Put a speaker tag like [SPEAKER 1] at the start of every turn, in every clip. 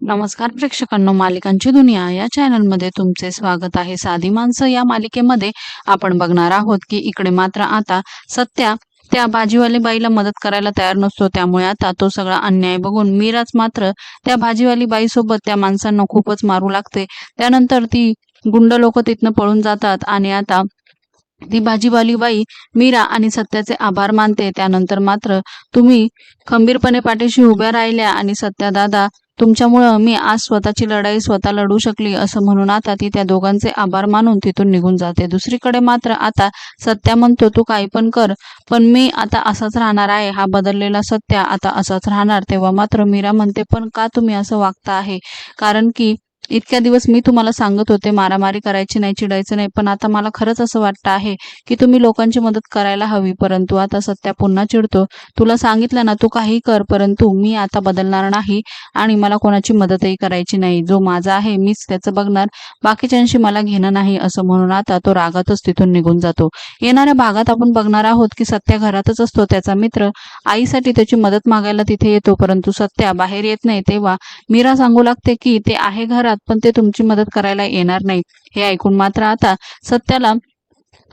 [SPEAKER 1] नमस्कार प्रेक्षकांनो मालिकांची दुनिया या चॅनलमध्ये तुमचे स्वागत आहे. साधी माणसं या मालिकेमध्ये आपण बघणार आहोत की इकडे मात्र आता सत्या त्या भाजीवाली बाईला मदत करायला तयार नसतो. त्यामुळे आता तो सगळा अन्याय बघून मीराच मात्र त्या भाजीवाली बाईसोबत त्या माणसांना खूपच मारू लागते. त्यानंतर ती गुंड लोक तिथनं पळून जातात आणि आता ती भाजीवाली बाई मीरा आणि सत्याचे आभार मानते. त्यानंतर मात्र तुम्ही खंबीरपणे पाठीशी उभ्या राहिल्या आणि सत्या दादा तुमच्यामुळं मी आज स्वतःची लढाई स्वतः लढू शकली असं म्हणून आता ती त्या दोघांचे आभार मानून तिथून निघून जाते. दुसरीकडे मात्र आता सत्या म्हणतो तू काही पण कर पण मी आता असाच राहणार आहे. हा बदललेला सत्या आता असाच राहणार. तेव्हा मात्र मीरा म्हणते पण का तुम्ही असं वागता आहे? कारण की इतक्या दिवस मी तुम्हाला सांगत होते मारामारी करायची नाही चिडायचं नाही पण आता मला खरंच असं वाटतं आहे की तुम्ही लोकांची मदत करायला हवी परंतु आता सत्या पुन्हा चिडतो. तुला सांगितलं ना तू काही कर परंतु मी आता बदलणार नाही आणि मला कोणाची मदतही करायची नाही. जो माझा आहे मीच त्याचं बघणार. बाकीच्यांशी मला घेणं नाही असं म्हणून आता तो रागातच तिथून निघून जातो. येणाऱ्या भागात आपण बघणार आहोत की सत्या घरातच असतो त्याचा मित्र. आईसाठी त्याची मदत मागायला तिथे येतो परंतु सत्या बाहेर येत नाही. तेव्हा मीरा सांगू लागते की ते आहे घरात पण ते तुमची मदत करायला येणार नाही हे ऐकून मात्र आता सत्याला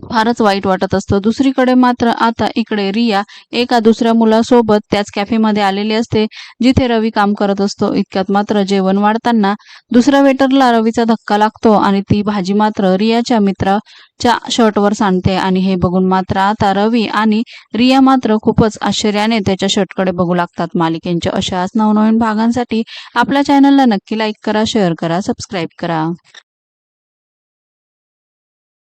[SPEAKER 1] फारच वाईट वाटत असतं. दुसरीकडे मात्र आता इकडे रिया एका दुसऱ्या मुलासोबत त्याच कॅफेमध्ये आलेली असते जिथे रवी काम करत असतो. इतक्यात मात्र जेवण वाढताना दुसऱ्या वेटरला रवीचा धक्का लागतो आणि ती भाजी मात्र रियाच्या मित्राच्या शर्टवर सांडते आणि हे बघून मात्र आता रवी आणि रिया मात्र खूपच आश्चर्याने त्याच्या शर्टकडे बघू लागतात. मालिकेंच्या अशाच नवनवीन भागांसाठी आपल्या चॅनलला नक्की लाईक करा शेअर करा सबस्क्राईब करा.